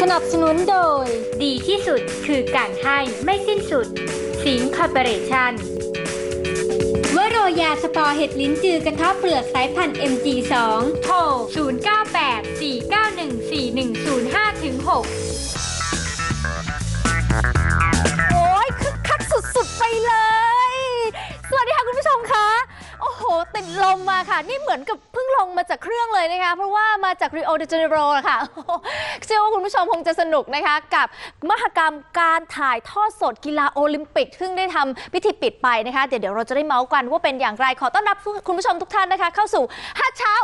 สนับสนุนโดย ดีที่สุดคือการให้ไม่สิ้นสุด สิงคอร์ปอเรชั่นวโรยาสปอร์เห็ดลิ้นจือกันทอเปลือกสายพันธุ์ MG2 โทร 098 491 4105ถึง6โอ้ยคึกคักสุด ๆ ไปเลย หติดลมมาค่ะ นี่เหมือนกับเพิ่งลงมาจากเครื่องเลยนะคะ เพราะว่ามาจาก Rio de Janeiro ค่ะเชื่อว่าคุณผู้ชมคงจะสนุกนะคะ กับมหกรรมการถ่ายทอดสดกีฬาโอลิมปิก ซึ่งได้ทำพิธีปิดไปนะคะ เดี๋ยวเดี๋ยวเราจะได้เมาส์กันว่าเป็นอย่างไรขอต้อนรับคุณผู้ชมทุกท่านนะคะ เข้าสู่ฮัทเช้า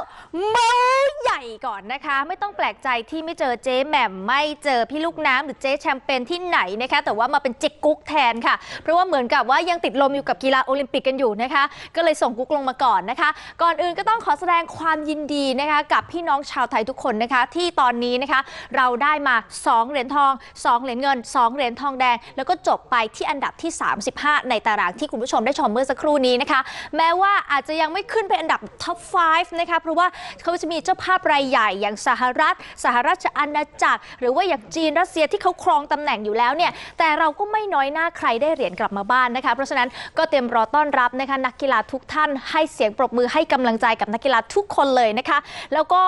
เมาส์ใหญ่ก่อนนะคะ ไม่ต้องแปลกใจที่ไม่เจอเจ๊แหม่มไม่เจอพี่ลูกน้ำหรือเจ๊แชมเปญที่ไหนนะคะ แต่ว่ามาเป็นจิกกุ๊กแทนค่ะ เพราะว่าเหมือนกับว่ายังติดลมอยู่กับกีฬาโอลิมปิกกันอยู่นะคะ ก็เลยส่งกุ๊กลงมาก่อนนะคะ ก่อนอื่นก็ต้องขอแสดงความยินดีนะคะ กับพี่น้องชาวไทยทุกคนนะคะ ที่ตอนนี้นะคะ เราได้มา 2 เหรียญทอง 2 เหรียญเงิน 2 เหรียญทองแดง แล้วก็จบไปที่อันดับที่ 35 ในตารางที่คุณผู้ชมได้ชมเมื่อสักครู่นี้นะคะ แม้ว่าอาจจะยังไม่ขึ้นเป็นอันดับท็อป 5 นะคะ เพราะว่าเขาจะมีเจ้าภาพรายใหญ่อย่างสหรัฐ สหราชอาณาจักร หรือว่าอย่างจีนรัสเซียที่เขาครองตำแหน่งอยู่แล้วเนี่ย แต่เราก็ไม่น้อยหน้าใครได้เหรียญกลับมาบ้านนะคะ เพราะฉะนั้นก็เตรียมรอต้อนรับนะคะนักกีฬาทุกท่านให้เสียงปรบมือให้กำลังใจกับนักกีฬาทุกคนเลยนะคะ แล้วก็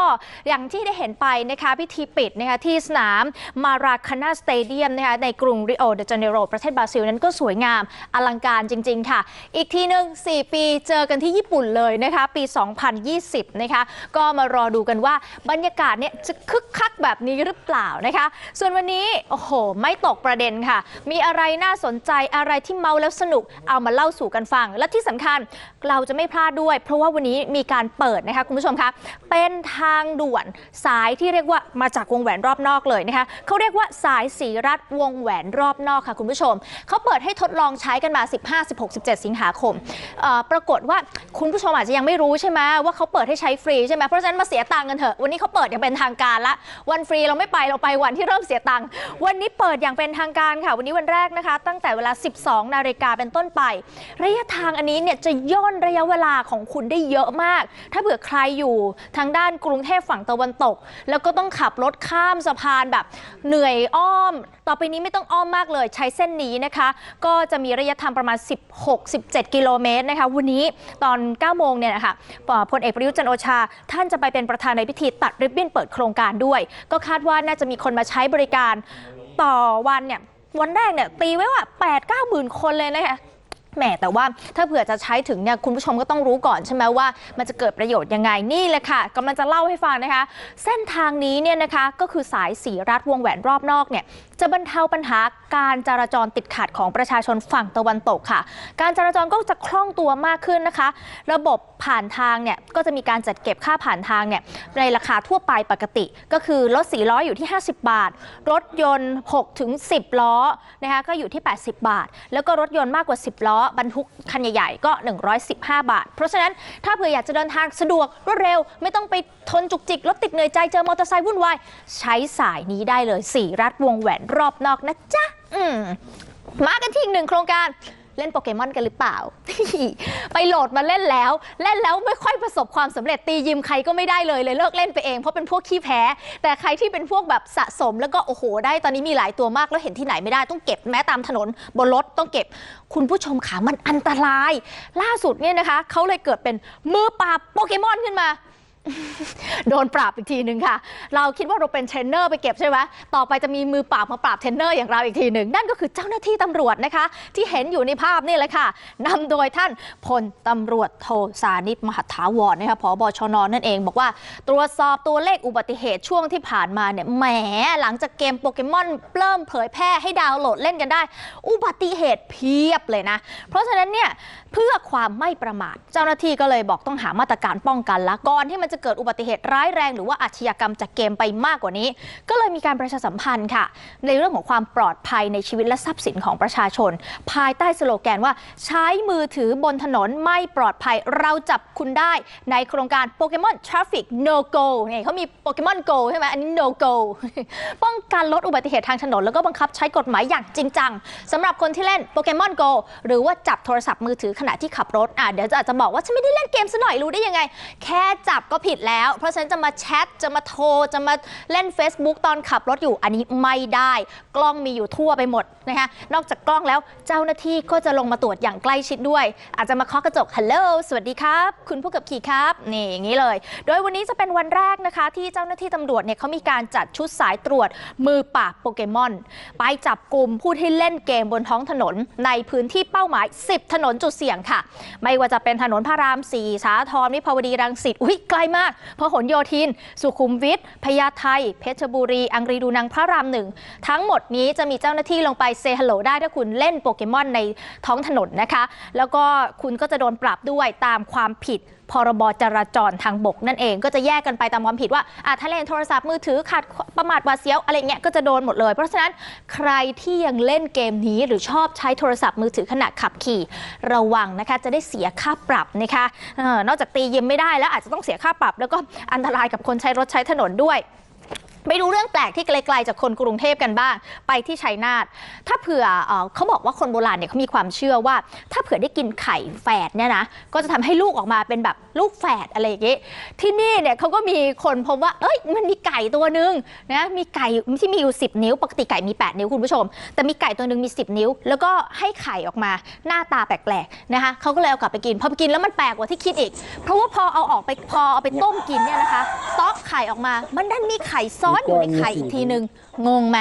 อย่างที่ได้เห็นไปนะคะพิธีปิดนะคะที่สนามมาราคานาสเตเดียมนะคะในกรุงริโอเดจาเนโรประเทศบราซิลนั้นก็สวยงามอลังการจริง ๆ ค่ะ อีกทีหนึ่ง4 ปีเจอกันที่ญี่ปุ่นเลยนะคะปี 2020 นะคะก็มารอดูกันว่าบรรยากาศเนี่ยจะคึกคักแบบนี้หรือเปล่านะคะ ส่วนวันนี้โอ้โห ไม่ตกประเด็นค่ะ มีอะไรน่าสนใจอะไรที่เมาแล้วสนุกเอามาเล่าสู่กันฟัง และที่สำคัญเราจะไม่พลาดด้วย เพราะว่าวันนี้มีการเปิดนะคะคุณผู้ชมคะเป็นทางด่วนสายที่เรียกว่ามาจากวงแหวนรอบนอกเลยนะคะเขาเรียกว่าสายสีรัดวงแหวนรอบนอกค่ะคุณผู้ชมเขาเปิดให้ทดลองใช้กันมา 15 16 17 สิงหาคมเอ่อปรากฏว่าคุณผู้ชมอาจจะยังไม่รู้ใช่ไหมว่าเขาเปิดให้ใช้ฟรีใช่ไหมเพราะฉะนั้นมาเสียตังค์กันเถอะวันนี้เขาเปิดอย่างเป็นทางการละวันฟรีเราไม่ไปเราไปวันที่เริ่มเสียตังค์วันนี้เปิดอย่างเป็นทางการค่ะ วันนี้วันแรกนะคะ ตั้งแต่เวลา 12 นาฬิกาเป็นต้นไป ระยะทางอันนี้เนี่ยจะย่นระยะเวลาของคุณได้เยอะมาก ถ้าเผื่อใครอยู่ทางด้านกรุงเทพฝั่งตะวันตก แล้วก็ต้องขับรถข้ามสะพานแบบเหนื่อยอ้อม ต่อไปนี้ไม่ต้องอ้อมมากเลย ใช้เส้นนี้นะคะ ก็จะมีระยะทางประมาณ 16-17 กิโลเมตรนะคะวันนี้ตอน 9 โมงเนี่ยนะคะพลเอกประยุทธ์จันโอชา ท่านจะไปเป็นประธานในพิธีตัดริบบิ้นเปิดโครงการด้วย ก็คาดว่าน่าจะมีคนมาใช้บริการต่อวันเนี่ยวันแรกเนี่ยตีไว้ว่า8 9หมื่นคนเลยนะคะ แหมแต่ว่าถ้าเผื่อจะใช้ถึงเนี่ยคุณผู้ชมก็ต้องรู้ก่อนใช่ไหมว่า มันจะเกิดประโยชน์ยังไงนี่แหละค่ะกำลังจะเล่าให้ฟังนะคะ เส้นทางนี้เนี่ยนะคะก็คือสายสีรัดวงแหวนรอบนอกเนี่ยจะบรรเทาปัญหาการจราจรติดขัดของประชาชนฝั่งตะวันตกค่ะ การจราจรก็จะคล่องตัวมากขึ้นนะคะ ระบบผ่านทางเนี่ยก็จะมีการจัดเก็บค่าผ่านทางเนี่ยในราคาทั่วไปปกติ ก็คือรถ4ล้ออยู่ที่ 50 บาท รถยนต์6ถึง10 ล้อนะคะก็อยู่ที่ 80 บาท แล้วก็รถยนต์มากกว่า 10 ล้อบรรทุกคันใหญ่ๆก็ 115 บาท เพราะฉะนั้นถ้าเผื่ออยากจะเดินทางสะดวกรวดเร็ว ไม่ต้องไปทนจุกจิกรถติดเหนื่อยใจเจอมอเตอร์ไซค์วุ่นวายใช้สายนี้ได้เลย 4 รัดวงแหวนรอบนอกนะจ๊ะอืมมากันที่อีกหนึ่งโครงการเล่นโปเกมอนกันหรือเปล่า ไปโหลดมาเล่นแล้ว เล่นแล้วไม่ค่อยประสบความสำเร็จตียิมใครก็ไม่ได้เลยเลยเลิกเล่นไปเองเพราะเป็นพวกขี้แพ้ แต่ใครที่เป็นพวกแบบสะสมแล้วก็โอ้โห ได้ตอนนี้มีหลายตัวมากแล้วเห็นที่ไหนไม่ได้ต้องเก็บแม้ตามถนนบนรถต้องเก็บ คุณผู้ชมขามันอันตราย ล่าสุดเนี่ยนะคะเขาเลยเกิดเป็นมือปราบโปเกมอนขึ้นมา โดนปราบอีกทีหนึ่งค่ะ เราคิดว่าเราเป็นเทรนเนอร์ไปเก็บใช่ไหมต่อไปจะมีมือปราบมาปราบเทรนเนอร์อย่างเราอีกทีหนึ่งนั่นก็คือเจ้าหน้าที่ตำรวจนะคะ ที่เห็นอยู่ในภาพนี่แหละค่ะนำโดยท่านพลตำรวจโทสานิตมหถาวรนะคะผบชนนั่นเองบอกว่า ตรวจสอบตัวเลขอุบัติเหตุช่วงที่ผ่านมาเนี่ยแหมหลังจากเกมโปเกมอนเริ่มเผยแพร่ให้ดาวน์โหลดเล่นกันได้ อุบัติเหตุเพียบเลยนะ เพราะฉะนั้นเนี่ย เพื่อความไม่ประมาทเจ้าหน้าที่ก็เลยบอกต้องหามาตรการป้องกันละก่อนที่มันจะเกิดอุบัติเหตุร้ายแรงหรือว่าอาชญากรรมจากเกมไปมากกว่านี้ ก็เลยมีการประชาสัมพันธ์ค่ะ ในเรื่องของความปลอดภัยในชีวิตและทรัพย์สินของประชาชน ภายใต้สโลแกนว่า ใช้มือถือบนถนนไม่ปลอดภัยเราจับคุณได้ ในโครงการโปเกมอน Traffic No Go เนี่ยเขามีโปเกมอน Go ใช่ไหมอันนี้ No Go ป้องกันลดอุบัติเหตุทางถนนแล้วก็บังคับใช้กฎหมายอย่างจริงจังสำหรับคนที่เล่นโปเกมอน Go หรือว่าจับโทรศัพท์มือถือขณะที่ขับรถอะเดี๋ยวจะอาจจะบอกว่าฉันไม่ได้เล่นเกมซะหน่อยรู้ได้ยังไง แค่จับก็ผิดแล้ว เพราะฉะนั้นจะมาแชทจะมาโทรจะมาเล่น Facebook ตอนขับรถอยู่อันนี้ไม่ได้ กล้องมีอยู่ทั่วไปหมดนะคะนอกจากกล้องแล้วเจ้าหน้าที่ก็จะลงมาตรวจอย่างใกล้ชิดด้วย อาจจะมาเคาะกระจกฮัลโหลสวัสดีครับ คุณผู้ขับขี่ครับนี่อย่างนี้เลย โดยวันนี้จะเป็นวันแรกนะคะ ที่เจ้าหน้าที่ตำรวจเนี่ยเขามีการจัดชุดสายตรวจมือปราบโปเกมอน ไปจับกลุ่มผู้ที่เล่นเกมบนท้องถนน ในพื้นที่เป้าหมาย 10 ถนนจุดเสี่ยงค่ะ ไม่ว่าจะเป็นถนนพระราม4สาทรวิภาวดีรังสิตอุ้ยไกลมากพหลโยธิน สุขุมวิทพญาไทเพชรบุรี อังรีดูนังพระรามหนึ่งทั้งหมดนี้จะมีเจ้าหน้าที่ลงไปเซฮัลโหลได้ถ้าคุณเล่นโปเกมอนในท้องถนนนะคะ แล้วก็คุณก็จะโดนปรับด้วยตามความผิดพรบจราจรทางบกนั่นเองก็จะแยกกันไปตามความผิดว่าอะถ้าเล่นโทรศัพท์มือถือขัดประมาทหวาดเสียวอะไรเงี้ยก็จะโดนหมดเลย เพราะฉะนั้นใครที่ยังเล่นเกมนี้หรือชอบใช้โทรศัพท์มือถือขณะขับขี่ ระวังนะคะจะได้เสียค่าปรับนะคะออนอกจากตียิมไม่ได้แล้วอาจจะต้องเสียค่าปรับ แล้วก็อันตรายกับคนใช้รถใช้ถนนด้วย ไปดูเรื่องแปลกที่ไกลๆจากคนกรุงเทพกันบ้าง ไปที่ชัยนาทถ้าเผื่อเออเขาบอกว่าคนโบราณเนี่ยเขามีความเชื่อว่า ถ้าเผื่อได้กินไข่แฝดเนี่ยนะก็จะทำให้ลูกออกมาเป็นแบบลูกแฝดอะไรอย่างเงี้ยที่นี่เนี่ยเขาก็มีคนพบว่า เอ้ยมันมีไก่ตัวหนึ่งนะมีไก่ที่มีอยู่ 10 นิ้ว ปกติไก่มี 8 นิ้วคุณผู้ชม แต่มีไก่ตัวหนึ่งมี 10 นิ้ว แล้วก็ให้ไข่ออกมาหน้าตาแปลกๆนะคะเขาก็เลยเอากลับไปกินพอไปกินแล้วมันแปลกกว่าที่คิดอีก เพราะว่าพอเอาออกไปพอเอาไปต้มกินเนี่ยนะคะเตาะไข่ออกมามันดันมีไข่ซ้อนอนอยู่ในไข่อีกทีนึง งงไหม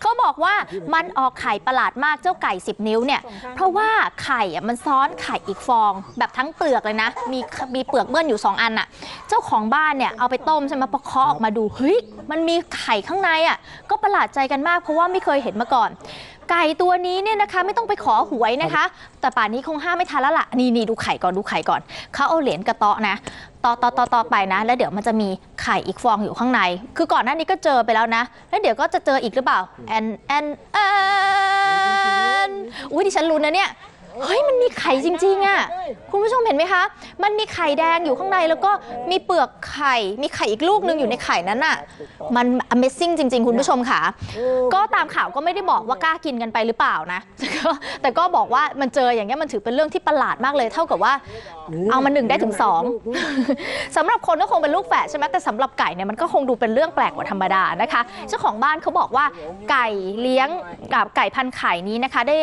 เขาบอกว่ามันออกไข่ประหลาดมากเจ้าไก่ 10 นิ้วเนี่ย เพราะว่าไข่อะมันซ้อนไข่อีกฟอง แบบทั้งเปลือกเลยนะ มีมีเปลือกเบิ้ลอยู่ 2 อันน่ะเจ้าของบ้านเนี่ยเอาไปต้มใช่ไหมพอเคาะออกมาดูเฮ้ยมันมีไข่ข้างในอะก็ประหลาดใจกันมากเพราะว่าไม่เคยเห็นมาก่อนไก่ตัวนี้เนี่ยนะคะไม่ต้องไปขอหวยนะคะ แต่ป่านนี้คงห้ามไม่ทันแล้วล่ะนี่นี่ดูไข่ก่อนดูไข่ก่อนเขาเอาเหรียญกระเตาะนะ ต่อต่อตอตอไปนะ แล้วเดี๋ยวมันจะมีไข่อีกฟองอยู่ข้างใน คือก่อนหน้านี้ก็เจอไปแล้วนะ แล้วเดี๋ยวก็จะเจออีกหรือเปล่าแอนแอนแอนอุ้ยดิฉันรู้นะเนี่ย เฮ้ยมันมีไข่จริงๆอะ่ะคุณผู้ชมเห็นไหมคะ มันมีไข่แดงอยู่ข้างในแล้วก็มีเปลือกไข่ มีไข่อีกลูกหนึงอยู่ในไข่นั้นน่ะ มัน Amazing จริง ๆ คุณผู้ชมค่ะ ก็ตามข่าวก็ไม่ได้บอกว่ากล้ากินกันไปหรือเปล่านะแต่ก็แต่ก็บอกว่ามันเจออย่างเงี้ยมันถือเป็นเรื่องที่ประหลาดมากเลย เท่ากับว่าเอามาหนึ่งได้ถึงสองสำหรับคนก็คงเป็นลูกแฝดใช่ไหมแต่สำหรับไก่เนี่ยมันก็คงดูเป็นเรื่องแปลกกว่าธรรมดานะคะ เจ้าของบ้านเขาบอกว่าไก่เลี้ยงกับไก่พันธุ์ไข่นี้นะคะ ได้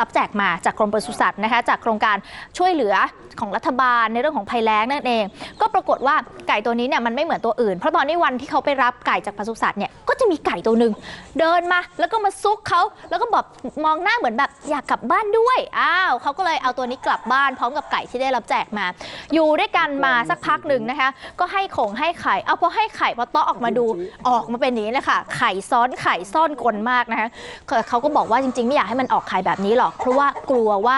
รับแจกมาจากกรมปศุสัตว์นะคะจากโครงการช่วยเหลือของรัฐบาลในเรื่องของภัยแล้งนั่นเอง ก็ปรากฏว่าไก่ตัวนี้เนี่ยมันไม่เหมือนตัวอื่น เพราะตอนนี้วันที่เขาไปรับไก่จากปศุสัตว์เนี่ยก็จะมีไก่ตัวหนึ่งเดินมาแล้วก็มาซุกเขาแล้วก็บอกมองหน้าเหมือนแบบอยากกลับบ้านด้วยอ้าวเขาก็เลยเอาตัวนี้กลับบ้านพร้อมกับไก่ที่ได้รับแจกมา อยู่ด้วยกันมาสักพักหนึ่งนะคะ ก็ให้ของให้ไข่เอาพอให้ไข่พอตาะออกมาดูออกมาเป็นนี้เลยค่ะไข่ซ้อนไข่ซ่อนกลมากนะคะเขาก็บอกว่าจริง ๆ ไม่อยากให้มันออกไข่แบบนี้หรอกเพราะว่ากลัวว่า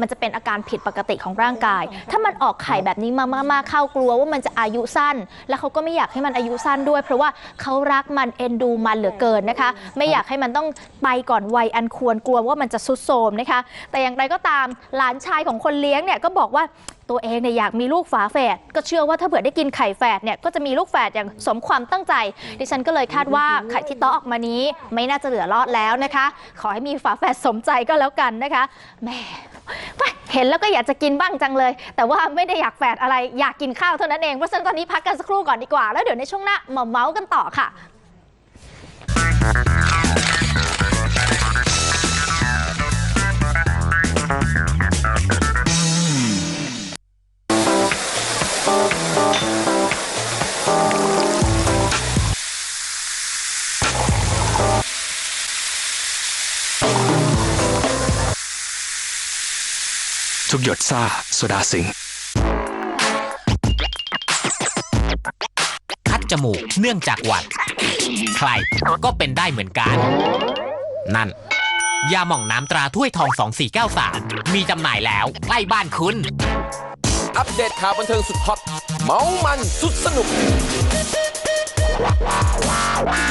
มันจะเป็นอาการผิดปกติของร่างกาย ถ้ามันออกไข่แบบนี้มากๆเข้ากลัวว่ามันจะอายุสั้น แล้วเขาก็ไม่อยากให้มันอายุสั้นด้วย เพราะว่าเขารักมันเอ็นดูมันเหลือเกินนะคะ ไม่อยากให้มันต้องไปก่อนวัยอันควรกลัวว่ามันจะซุดโทรมนะคะ แต่อย่างไรก็ตามหลานชายของคนเลี้ยงเนี่ยก็บอกว่า ตัวเองเนี่ยอยากมีลูกฝาแฝดก็เชื่อว่าถ้าเผื่อได้กินไข่แฝดเนี่ยก็จะมีลูกแฝดอย่างสมความตั้งใจ ดิฉันก็เลยคาดว่าไข่ที่ตาะออกมานี้ไม่น่าจะเหลือรอดแล้วนะคะ ขอให้มีฝาแฝดสมใจก็แล้วกันนะคะแม่เห็นแล้วก็อยากจะกินบ้างจังเลย แต่ว่าไม่ได้อยากแฝดอะไรอยากกินข้าวเท่านั้นเองเพราะฉะนั้นตอนนี้พักกันสักครู่ก่อนดีกว่า แล้วเดี๋ยวในช่วงหน้ามาเมาส์กันต่อค่ะ ทุกหยดซ่าโซดาสิงห์คัดจมูกเนื่องจากหวัด ใครก็เป็นได้เหมือนกัน นั่น ยาหม่องน้ำตราถ้วยทอง 2493 มีจำหน่ายแล้วใกล้บ้านคุณ อัปเดตข่าวบันเทิงสุดฮอตเมามันสุดสนุก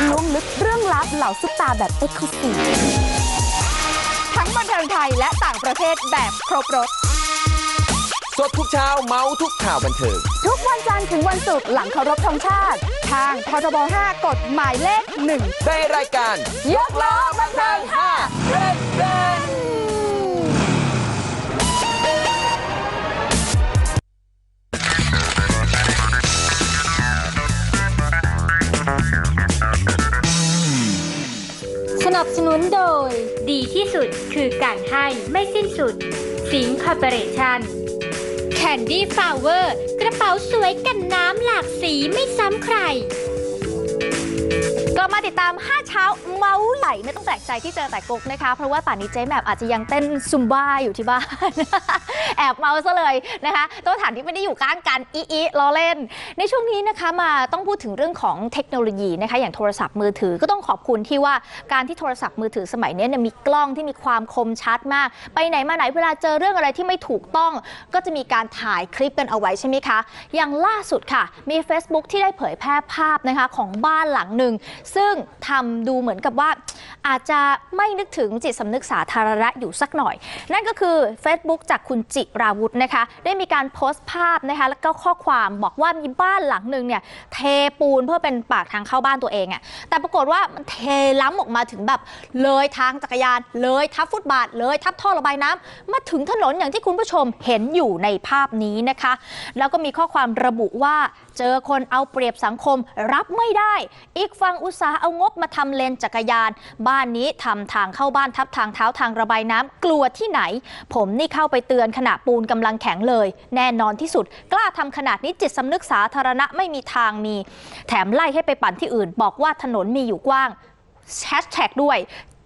ล้วงลึกเรื่องลับเหล่าซุปตาแบบเอ็กซ์คลูซีฟทั้งบันเทิงไทยและต่างประเทศแบบครบรถ สดทุกเช้าเมาทุกข่าวบันเทิง ทุกวันจันทร์ถึงวันศุกร์หลังเคารพธงชาติ ทางพทบ5กฎหมายเลขหนึ่งในรายการยกล้อบันเทิง5เรนเรนสนับสนุนโดย ดีที่สุดคือการให้ไม่สิ้นสุด สิงคอร์ปอเรชั่น Candy Flower กระเป๋าสวยกันน้ำหลากสีไม่ซ้ำใคร มาติดตาม 5 เช้าเมาส์ไหลไม่ต้องแปลกใจที่เจอแต่กุ๊กนะคะ เพราะว่าป่านนี้เจ๊แหมบอาจจะยังเต้นซุมบ้าอยู่ที่บ้าน แอบเมาซะเลยนะคะตัวฐานที่ไม่ได้อยู่ข้างกันอีอีล้อเล่น ในช่วงนี้นะคะมาต้องพูดถึงเรื่องของเทคโนโลยีนะคะ อย่างโทรศัพท์มือถือก็ต้องขอบคุณที่ว่าการที่โทรศัพท์มือถือสมัยนี้เนี่ยมีกล้องที่มีความคมชัดมาก ไปไหนมาไหนเวลาเจอเรื่องอะไรที่ไม่ถูกต้อง ก็จะมีการถ่ายคลิปกันเอาไว้ใช่ไหมคะ อย่างล่าสุดค่ะ มี Facebook ที่ได้เผยแพร่ภาพนะคะของบ้านหลังหนึ่งซึ่งทำดูเหมือนกับว่า อาจจะไม่นึกถึงจิตสำนึกสาธารณะอยู่สักหน่อย นั่นก็คือ Facebook จากคุณจิราวุธนะคะ ได้มีการโพสต์ภาพนะคะ แล้วก็ข้อความบอกว่ามีบ้านหลังหนึ่งเนี่ยเทปูนเพื่อเป็นปากทางเข้าบ้านตัวเองอะ่ะแต่ปรากฏว่ามันเทล้ำออกมาถึงแบบเลยทางจักรยาน เลยทับฟุตบาท เลยทับท่อระบายน้ำมาถึงถนนอย่างที่คุณผู้ชมเห็นอยู่ในภาพนี้นะคะ แล้วก็มีข้อความระบุว่าเจอคนเอาเปรียบสังคมรับไม่ได้ อีกฝั่งอุตสาห์เอางบมาทำเลนจักรยาน บ้านนี้ทำทางเข้าบ้านทับทางเท้าทางระบายน้ำกลัวที่ไหน ผมนี่เข้าไปเตือนขณะปูนกำลังแข็งเลย แน่นอนที่สุด กล้าทำขนาดนี้จิตสำนึกสาธารณะไม่มีทางมี แถมไล่ให้ไปปั่นที่อื่น บอกว่าถนนมีอยู่กว้างแฮชแท็กด้วย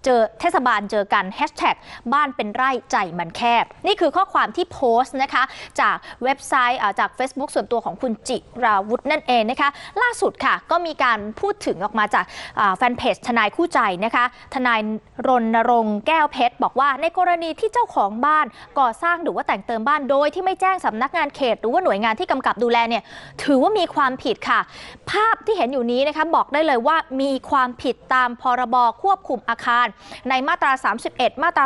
เจอเทศบาลเจอกันแฮชแท็กบ้านเป็นไร่ใจมันแคบ นี่คือข้อความที่โพสต์นะคะ จากเว็บไซต์จาก Facebook ส่วนตัวของคุณจิราวุธนั่นเองนะคะ ล่าสุดค่ะก็มีการพูดถึงออกมาจากแฟนเพจทนายคู่ใจนะคะ ทนายรณรงค์แก้วเพชร บอกว่าในกรณีที่เจ้าของบ้านก่อสร้างหรือว่าแต่งเติมบ้านโดยที่ไม่แจ้งสำนักงานเขต หรือว่าหน่วยงานที่กำกับดูแลเนี่ยถือว่ามีความผิดค่ะ ภาพที่เห็นอยู่นี้นะคะบอกได้เลยว่ามีความผิดตามพรบควบคุมอาคารในมาตรา 31 มาตรา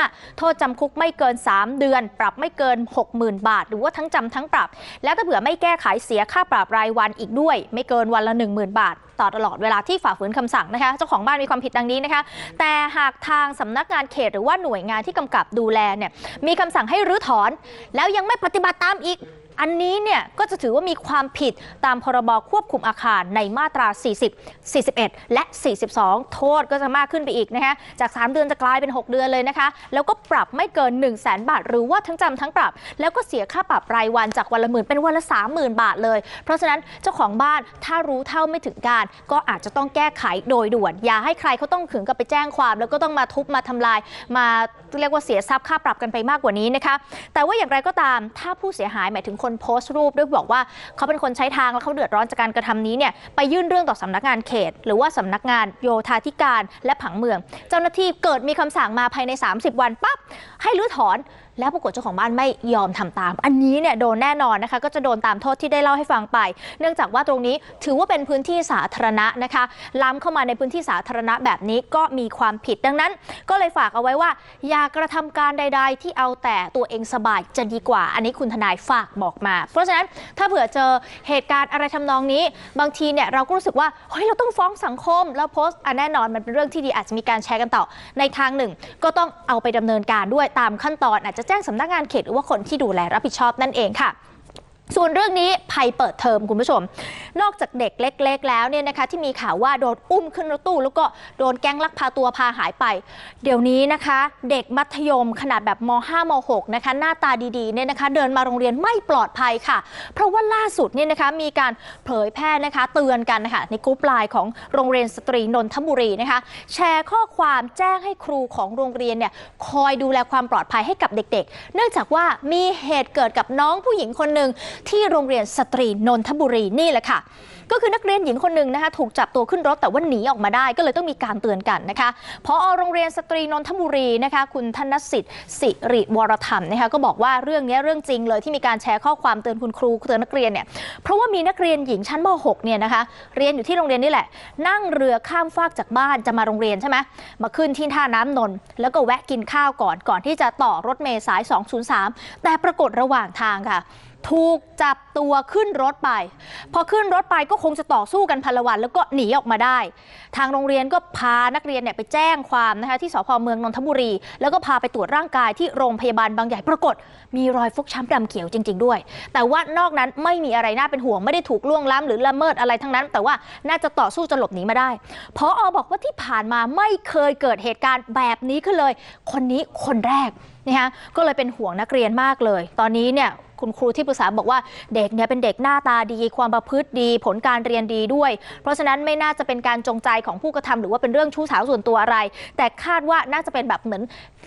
65 โทษจำคุกไม่เกิน 3 เดือน ปรับไม่เกิน 60,000 บาท หรือว่าทั้งจำทั้งปรับ แล้วถ้าเผื่อไม่แก้ไขเสียค่าปรับรายวันอีกด้วย ไม่เกินวันละ 10,000 บาทต่อตลอดเวลาที่ฝ่าฝืนคำสั่งนะคะเจ้าของบ้านมีความผิดดังนี้นะคะ แต่หากทางสำนักงานเขตหรือว่าหน่วยงานที่กำกับดูแลเนี่ยมีคำสั่งให้รื้อถอน แล้วยังไม่ปฏิบัติตามอีก อันนี้เนี่ยก็จะถือว่ามีความผิดตามพรบควบคุมอาคารในมาตรา 40 41 และ 42 โทษก็จะมากขึ้นไปอีกนะคะจาก 3 เดือนจะกลายเป็น 6 เดือนเลยนะคะ แล้วก็ปรับไม่เกิน 1 0 0 0 0แบาท หรือว่าทั้งจำทั้งปรับ แล้วก็เสียค่าปรับรายวันจากวันละหมื่นเป็นวันละ 30,000 บาทเลย เพราะฉะนั้นเจ้าของบ้านถ้ารู้เท่าไม่ถึงการ ก็อาจจะต้องแก้ไขโดยด่วน อย่าให้ใครเขาต้องถึงกับไปแจ้งความ แล้วก็ต้องมาทุบมาทำลาย มาเรียกว่าเสียทรัพย์ค่าปรับกันไปมากกว่านี้นะคะแต่ว่าอย่างไรก็ตามถ้าผู้เสียหายหมายถึงคนโพสต์รูปด้วยบอกว่าเขาเป็นคนใช้ทางแล้วเขาเดือดร้อนจากการกระทำนี้เนี่ยไปยื่นเรื่องต่อสำนักงานเขต หรือว่าสำนักงานโยธาธิการและผังเมือง เจ้าหน้าที่เกิดมีคำสั่งมาภายใน 30 วันปั๊บให้รื้อถอน แล้วปรากฏเจ้าของบ้านไม่ยอมทำตาม อันนี้เนี่ยโดนแน่นอนนะคะ ก็จะโดนตามโทษที่ได้เล่าให้ฟังไป เนื่องจากว่าตรงนี้ถือว่าเป็นพื้นที่สาธารณะนะคะ ล้ำเข้ามาในพื้นที่สาธารณะแบบนี้ก็มีความผิดดังนั้น ก็เลยฝากเอาไว้ว่า อย่ากระทำการใด ๆ ที่เอาแต่ตัวเองสบายจะดีกว่า อันนี้คุณทนายฝากบอกมา เพราะฉะนั้นถ้าเผื่อเจอเหตุการณ์อะไรทำนองนี้ บางทีเนี่ยเราก็รู้สึกว่าเฮ้ยเราต้องฟ้องสังคม แล้วโพสต์อะแน่นอนมันเป็นเรื่องที่ดีอาจจะมีการแชร์กันต่อในทางหนึ่ง ก็ต้องเอาไปดำเนินการด้วยตามขั้นตอนอาจจะแจ้งสำนักงานเขตหรือว่าคนที่ดูแลรับผิดชอบนั่นเองค่ะ ส่วนเรื่องนี้ภัยเปิดเทอมคุณผู้ชม นอกจากเด็กเล็ก ๆ แล้วเนี่ยนะคะ ที่มีข่าวว่าโดนอุ้มขึ้นรถตู้ แล้วก็โดนแก๊งลักพาตัวพาหายไป เดี๋ยวนี้นะคะ เด็กมัธยมขนาดแบบม 5 ม 6 นะคะ หน้าตาดีๆเนี่ยนะคะ เดินมาโรงเรียนไม่ปลอดภัยค่ะ เพราะว่าล่าสุดเนี่ยนะคะมีการเผยแพร่นะคะ เตือนกันนะคะในกรุ๊ปไลน์ของโรงเรียนสตรีนนทบุรีนะคะ แชร์ข้อความแจ้งให้ครูของโรงเรียนเนี่ยคอยดูแลความปลอดภัยให้กับเด็ก ๆ เนื่องจากว่ามีเหตุเกิดกับน้องผู้หญิงคนหนึ่งที่โรงเรียนสตรีนนทบุรีนี่แหละค่ะ ก็คือนักเรียนหญิงคนหนึ่งนะคะถูกจับตัวขึ้นรถแต่ว่าหนีออกมาได้ก็เลยต้องมีการเตือนกันนะคะพอโรงเรียนสตรีนนทบุรีนะคะคุณธนสิทธิ์สิริวรธรรมนะคะก็บอกว่าเรื่องนี้เรื่องจริงเลยที่มีการแชร์ข้อความเตือนคุณครูเตือนนักเรียนเนี่ยเพราะว่ามีนักเรียนหญิงชั้นม .6 เนี่ยนะคะเรียนอยู่ที่โรงเรียนนี่แหละ นั่งเรือข้ามฟากจากบ้านจะมาโรงเรียนใช่ไหมมาขึ้นที่ท่าน้ำนนท์แล้วก็แวะกินข้าวก่อนก่อนที่จะต่อรถเมล์สาย 203 แต่ปรากฏระหว่างทางค่ะ ถูกจับตัวขึ้นรถไป พอขึ้นรถไปก็คงจะต่อสู้กันพลวัน แล้วก็หนีออกมาได้ ทางโรงเรียนก็พานักเรียนเนี่ยไปแจ้งความนะคะที่สพเมืองนนทบุรี แล้วก็พาไปตรวจร่างกายที่โรงพยาบาลบางใหญ่ปรากฏ มีรอยฟกช้ำดำเขียวจริง ๆ ด้วย แต่ว่านอกนั้นไม่มีอะไรน่าเป็นห่วงไม่ได้ถูกล่วงล้ำหรือละเมิดอะไรทั้งนั้น แต่ว่าน่าจะต่อสู้จะหลบหนีมาได้พออบอกว่าที่ผ่านมาไม่เคยเกิดเหตุการณ์แบบนี้ขึ้นเลย คนนี้คนแรกนะคะก็เลยเป็นห่วงนักเรียนมากเลย ตอนนี้เนี่ยคุณครูที่ปรึกษาบอกว่าเด็กเนี่ยเป็นเด็กหน้าตาดี ความประพฤติดี ผลการเรียนดีด้วย เพราะฉะนั้นไม่น่าจะเป็นการจงใจของผู้กระทำหรือว่าเป็นเรื่องชู้สาวส่วนตัวอะไร แต่คาดว่าน่าจะเป็นแบบเหมือน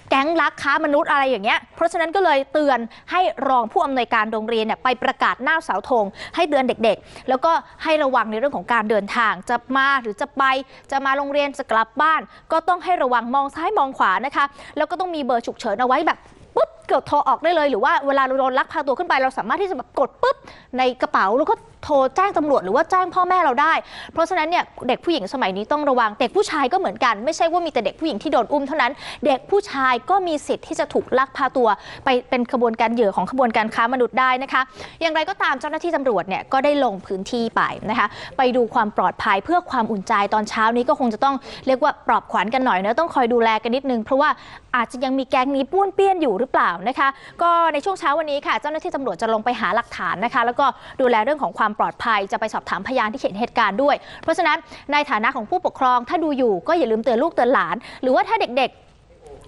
แก๊งลักค้ามนุษย์อะไรอย่างเงี้ยเพราะฉะนั้นก็เลยเตือนให้รองผู้อำนวยการโรงเรียนเนี่ยไปประกาศหน้าเสาธงให้เตือนเด็กๆ แล้วก็ให้ระวังในเรื่องของการเดินทาง จะมาหรือจะไปจะมาโรงเรียนจะกลับบ้าน ก็ต้องให้ระวังมองซ้ายมองขวานะคะ แล้วก็ต้องมีเบอร์ฉุกเฉินเอาไว้แบบปุ๊บ กดโทรออกได้เลย หรือว่าเวลาเราโดนลักพาตัวขึ้นไป เราสามารถที่จะแบบกดปุ๊บในกระเป๋าแล้วก็โทรแจ้งตำรวจหรือว่าแจ้งพ่อแม่เราได้ เพราะฉะนั้นเนี่ยเด็กผู้หญิงสมัยนี้ต้องระวังเด็กผู้ชายก็เหมือนกัน ไม่ใช่ว่ามีแต่เด็กผู้หญิงที่โดนอุ้มเท่านั้น เด็กผู้ชายก็มีสิทธิ์ที่จะถูกลักพาตัว ไปเป็นขบวนการเหยื่อของขบวนการค้ามนุษย์ได้นะคะ อย่างไรก็ตามเจ้าหน้าที่ตำรวจเนี่ยก็ได้ลงพื้นที่ไปนะคะไปดูความปลอดภัยเพื่อความอุ่นใจตอนเช้านี้ก็คงจะต้องเรียกว่าปลอบขวัญกันหน่อยนะต้องคอยดูแลกันนิดนึงเพราะว่าอาจจะยังมีแก๊งนี้ป้วนเปี้ยนอยู่หรือเปล่านะคะก็ในช่วงเช้าวันนี้ค่ะ เจ้าหน้าที่ตำรวจจะลงไปหาหลักฐานนะคะ แล้วก็ดูแลเรื่องของความปลอดภัยจะไปสอบถามพยานที่เห็นเหตุการณ์ด้วย เพราะฉะนั้นในฐานะของผู้ปกครองถ้าดูอยู่ก็อย่าลืมเตือนลูกเตือนหลาน หรือว่าถ้าเด็กๆ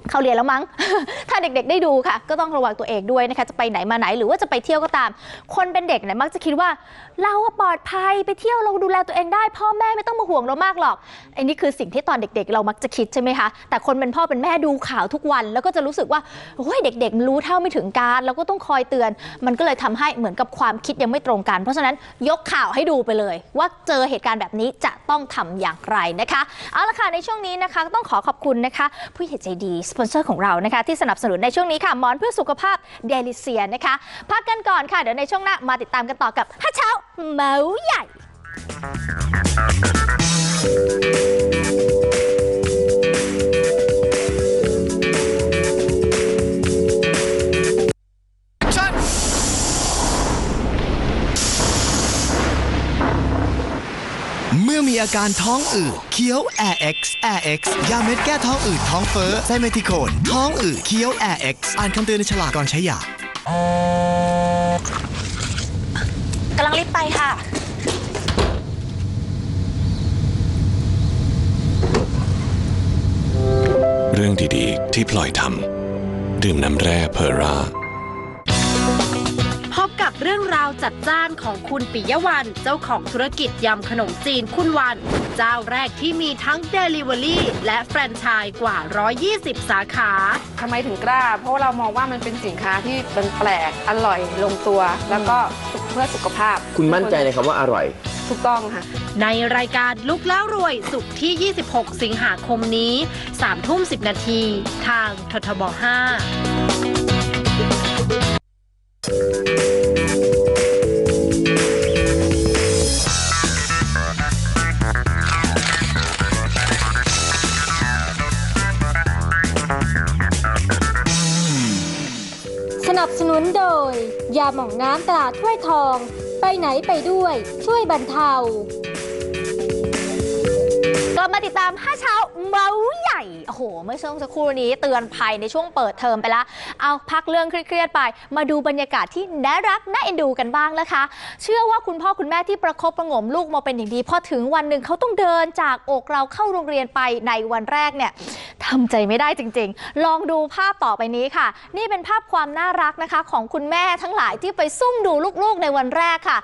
เขาเรียนแล้วมั้ง ถ้าเด็กๆได้ดูค่ะ ก็ต้องระวังตัวเองด้วยนะคะ จะไปไหนมาไหนหรือว่าจะไปเที่ยวก็ตาม คนเป็นเด็กเนี่ยมักจะคิดว่า เราปลอดภัยไปเที่ยวเราดูแลตัวเองได้ พ่อแม่ไม่ต้องมาห่วงเรามากหรอกอ้นี่คือสิ่งที่ตอนเด็ก ๆ เรามักจะคิดใช่ไหมคะแต่คนเป็นพ่อเป็นแม่ดูข่าวทุกวัน แล้วก็จะรู้สึกว่าโอ้ยเด็ก ๆ รู้เท่าไม่ถึงการแล้วก็ต้องคอยเตือน มันก็เลยทำให้เหมือนกับความคิดยังไม่ตรงกัน เพราะฉะนั้นยกข่าวให้ดูไปเลย ว่าเจอเหตุการณ์แบบนี้จะต้องทำอย่างไรนะคะเอาละค่ะในช่วงนี้นะคะต้องขอขอบคุณนะคะ ผู้ใหญ่ใจดีปอนเซอร์ของเรานะคะ ที่สนับสนุนในช่วงนี้ค่ะหมอนเพื่อสุขภาพเดลิเซียนะคะ พักกันก่อนค่ะ เดี๋ยวในช่วงหน้ามาติดตามกันต่อกับฮัเช้าเมาใหญ่ มื่อมีอาการท้องอืดเคี้ยว Air X Air X ยาเม็ดแก้ท้องอืดท้องเฟ้อไซเมทิโคน ท้องอืดเคี้ยว Air X อ่านคำเตือนในฉลากก่อนใช้ยากำลังรีบไปค่ะ เรื่องดีๆ ที่พลอยทำดื่มน้ำแร่เพอร่าพบกับ เรื่องราวจัดจ้านของคุณปิยวันเจ้าของธุรกิจยำขนมจีนคุณวัน เจ้าแรกที่มีทั้ง Delivery และแฟรนไชส์กว่า 120 สาขา ทำไมถึงกล้า เพราะว่าเรามองว่ามันเป็นสินค้าที่เป็นแปลกอร่อยลงตัว แล้วก็เพื่อสุขภาพ คุณมั่นใจในคำว่าอร่อย ถูกต้องค่ะ ในรายการลุกแล้วรวยสุขที่ 26 สิงหาคมนี้3ทุ่ม 10 นาที ทางททบ 5 นับสนุนโดย ยาหม่องน้ำตราถ้วยทอง ไปไหนไปด้วย ช่วยบรรเทากลับมาติดตามห้าเช้าเมาส์ ญ่โอ้โห เมื่อช่วงสักครู่นี้เตือนภัยในช่วงเปิดเทอมไปแล้วเอาพักเรื่องเครียดๆไป มาดูบรรยากาศที่น่ารักน่าเอ็นดูกันบ้างนะคะ เชื่อว่าคุณพ่อคุณแม่ที่ประคบประงมลูกมาเป็นอย่างดีพอถึงวันหนึ่งเขาต้องเดินจากอกเราเข้าโรงเรียนไปในวันแรกเนี่ยทำใจไม่ได้จริง ๆ ลองดูภาพต่อไปนี้ค่ะ นี่เป็นภาพความน่ารักนะคะ ของคุณแม่ทั้งหลายที่ไปซุ่มดูลูกๆในวันแรกค่ะ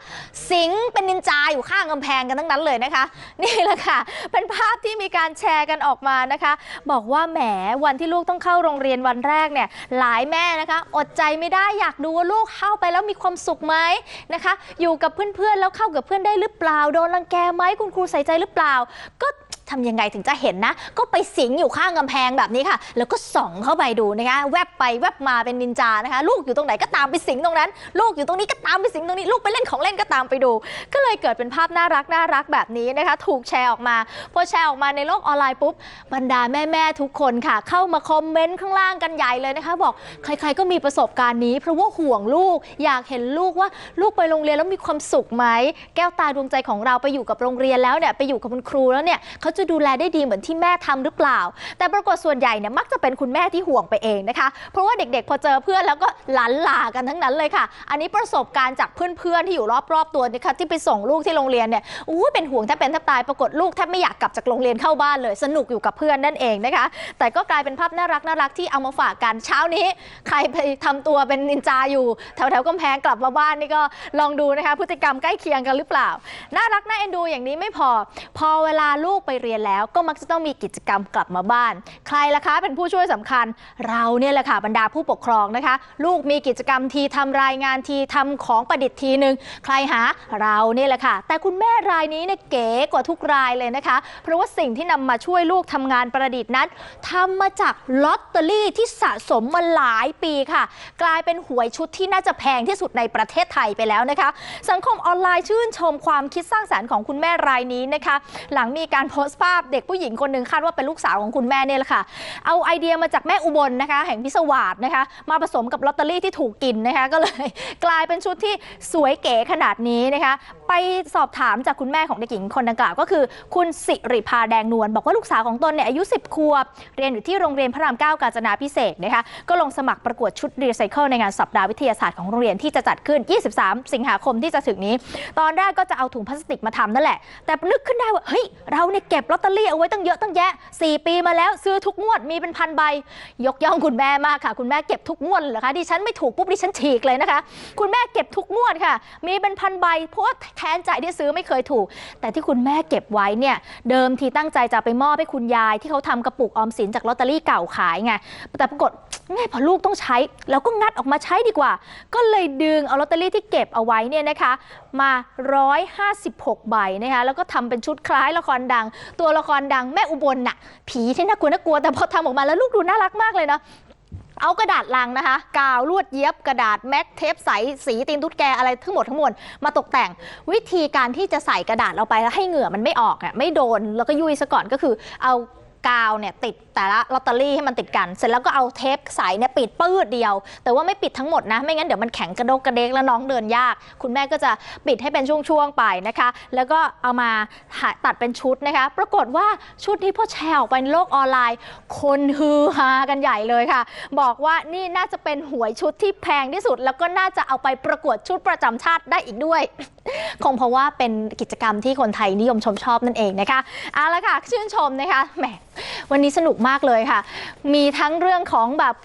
สิงเป็นนินจาอยู่ข้างกำแพงกันทั้งนั้นเลยนะคะ นี่แหละค่ะ เป็นภาพที่มีการแชร์กันออกมานะคะบอกว่าแหมวันที่ลูกต้องเข้าโรงเรียนวันแรกเนี่ยหลายแม่นะคะ อดใจไม่ได้อยากดูว่าลูกเข้าไปแล้วมีความสุขไหมนะคะ อยู่กับเพื่อนๆแล้วเข้ากับเพื่อนได้หรือเปล่าโดนรังแกไหมคุณครูใส่ใจหรือเปล่า ก็ ทำยังไงถึงจะเห็นนะ ก็ไปสิงอยู่ข้างกำแพงแบบนี้ค่ะ แล้วก็ส่องเข้าไปดูนะคะ แวบไปแวบมาเป็นนินจานะคะ ลูกอยู่ตรงไหนก็ตามไปสิงตรงนั้น ลูกอยู่ตรงนี้ก็ตามไปสิงตรงนี้ ลูกไปเล่นของเล่นก็ตามไปดู ก็เลยเกิดเป็นภาพน่ารักน่ารักแบบนี้นะคะ ถูกแชร์ออกมา พอแชร์ออกมาในโลกออนไลน์ปุ๊บบรรดาแม่ๆทุกคนค่ะ เข้ามาคอมเมนต์ข้างล่างกันใหญ่เลยนะคะ บอกใครๆก็มีประสบการณ์นี้ เพราะว่าห่วงลูก อยากเห็นลูกว่าลูกไปโรงเรียนแล้วมีความสุขไหมแก้วตาดวงใจของเราไปอยู่กับโรงเรียนแล้วเนี่ยไปอยู่กับคุณครูแล้วเนี่ยเขาจะดูแลได้ดีเหมือนที่แม่ทำหรือเปล่า แต่ปรากฏส่วนใหญ่เนี่ยมักจะเป็นคุณแม่ที่ห่วงไปเองนะคะ เพราะว่าเด็กๆ พอเจอเพื่อนแล้วก็หลันหลากันทั้งนั้นเลยค่ะ อันนี้ประสบการณ์จากเพื่อนๆที่อยู่รอบๆตัวนะคะที่ไปส่งลูกที่โรงเรียนเนี่ยอู้เป็นห่วงแทบเป็นแทบตายปรากฏลูกแทบไม่อยากกลับจากโรงเรียนเข้าบ้านเลย สนุกอยู่กับเพื่อนนั่นเองนะคะ แต่ก็กลายเป็นภาพน่ารักน่ารักที่เอามาฝากกันเช้านี้ ใครไปทำตัวเป็นนินจาอยู่ แถวๆกำแพงกลับมาบ้านนี่ก็ลองดูนะคะพฤติกรรมใกล้เคียงกันหรือเปล่า น่ารักน่าเอ็นดูอย่างนี้ไม่พอ พอเวลาลูกไปเรียนแล้วก็มักจะต้องมีกิจกรรมกลับมาบ้าน ใครล่ะคะเป็นผู้ช่วยสำคัญ เราเนี่ยแหละค่ะบรรดาผู้ปกครองนะคะ ลูกมีกิจกรรมทีทำรายงานทีทำของประดิษฐ์ทีหนึ่งใครหาเราเนี่ยแหละค่ะ แต่คุณแม่รายนี้เนี่ยเก๋กว่าทุกรายเลยนะคะ เพราะว่าสิ่งที่นำมาช่วยลูกทำงานประดิษฐ์นั้นทำมาจากลอตเตอรี่ที่สะสมมาหลายปีค่ะ กลายเป็นหวยชุดที่น่าจะแพงที่สุดในประเทศไทยไปแล้วนะคะ สังคมออนไลน์ชื่นชมความคิดสร้างสรรค์ของคุณแม่รายนี้นะคะ หลังมีการโพสต์ภาพเด็กผู้หญิงคนหนึ่งคาดว่าเป็นลูกสาวของคุณแม่เนี่ยแหละค่ะ เอาไอเดียมาจากแม่อุบลนะคะ แห่งพิศวาสนะคะ มาผสมกับลอตเตอรี่ที่ถูกกินนะคะ ก็เลย กลายเป็นชุดที่สวยเก๋ขนาดนี้นะคะ ไปสอบถามจากคุณแม่ของเด็กหญิงคนดังกล่าวก็คือ คุณสิริภาแดงนวลบอกว่าลูกสาวของตนเนี่ยอายุ 10 ขวบ เรียนอยู่ที่โรงเรียนพระรามเก้ากาญจนาพิเศษนะคะ ก็ลงสมัครประกวดชุดรีไซเคิลในงานสัปดาห์วิทยาศาสตร์ของโรงเรียนที่จะจัดขึ้น 23 สิงหาคมที่จะถึงนี้ ตอนแรกก็จะเอาถุงพลาสติกมาทำนั่นแหละ แต่นึกขึ้นได้ว่าเฮ้ยเราเนี่ยเก็บลอตเตอรี่เอาไว้ตั้งเยอะตั้งแยะ 4 ปีมาแล้วซื้อทุกงวดมีเป็นพันใบ ยกย่องคุณแม่มากค่ะ คุณแม่เก็บทุกงวดเหรอคะดิฉันไม่ถูกปุ๊บดิฉันฉีกเลยนะคะ คุณแม่เก็บทุกงวดค่ะ มีเป็นพันใบเพราะว่าแค้นใจที่ซื้อไม่เคยถูก แต่ที่คุณแม่เก็บไว้เนี่ยเดิมทีตั้งใจจะไปมอบให้คุณยาย ที่เขาทำกระปุกออมสินจากลอตเตอรี่เก่าขายไงแต่ปรากฏแม่พอลูกต้องใช้เราก็งัดออกมาใช้ดีกว่า ก็เลยดึงเอาลอตเตอรี่ที่เก็บเอาไว้เนี่ยนะคะมา 156 ใบนะคะแล้วก็ทำเป็นชุดคล้ายละครดังตัวละครดังแม่อุบลน่ะ ผีที่น่ากลัวน่ากลัวแต่พอทำออกมาแล้วลูกดูน่ารักมากเลยเนาะเอากระดาษลังนะคะ กาวลวดเย็บกระดาษแม็กเทปใสสีตีนตุ๊ดแกอะไรทั้งหมดทั้งมวลมาตกแต่ง วิธีการที่จะใส่กระดาษเราไปแล้วให้เหงื่อมันไม่ออกอะไม่โดนแล้วก็ยุ่ยซะก่อนก็คือเอากาวเนี่ยติดแต่ละลอตเตอรี่ให้มันติดกัน เสร็จแล้วก็เอาเทปใสเนี่ยปิดปื้ดเดียว แต่ว่าไม่ปิดทั้งหมดนะ ไม่งั้นเดี๋ยวมันแข็งกระดกกระเดกแล้วน้องเดินยาก คุณแม่ก็จะปิดให้เป็นช่วงๆไปนะคะ แล้วก็เอามาตัดเป็นชุดนะคะ ปรากฏว่าชุดที่พ่อแชร์ออกไปในโลกออนไลน์ คนฮือฮากันใหญ่เลยค่ะ บอกว่านี่น่าจะเป็นหวยชุดที่แพงที่สุด แล้วก็น่าจะเอาไปประกวดชุดประจำชาติได้อีกด้วยคงเพราะว่าเป็นกิจกรรมที่คนไทยนิยมชมชอบนั่นเองนะคะเอาละค่ะชื่นชมนะคะแหมวันนี้สนุกมากเลยค่ะ มีทั้งเรื่องของแบบ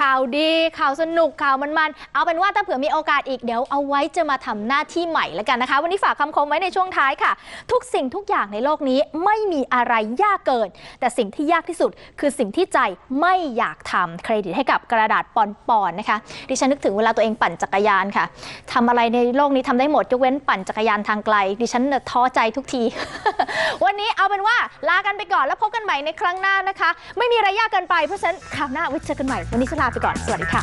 ข่าวดี ข่าวสนุกข่าวมันๆเอาเป็นว่าถ้าเผื่อมีโอกาสอีกเดี๋ยวเอาไว้จะมาทำหน้าที่ใหม่แล้วกันนะคะ วันนี้ฝากคำคมไว้ในช่วงท้ายค่ะ ทุกสิ่งทุกอย่างในโลกนี้ไม่มีอะไรยากเกิน แต่สิ่งที่ยากที่สุด คือสิ่งที่ใจไม่อยากทำเครดิตให้กับกระดาษปอนๆนะคะ ดิฉันนึกถึงเวลาตัวเองปั่นจักรยานค่ะทำอะไรในโลกนี้ทำได้หมดยกเว้นปั่นจักรยานทางไกล ดิฉันท้อใจทุกที วันนี้เอาเป็นว่าลากันไปก่อนแล้วพบกันใหม่ในครั้งหน้านะคะไม่มีระยะเกินไป เพราะฉะนั้นคราวหน้าไว้เจอกันใหม่ วันนี้ฉันลาไปก่อน สวัสดีค่ะ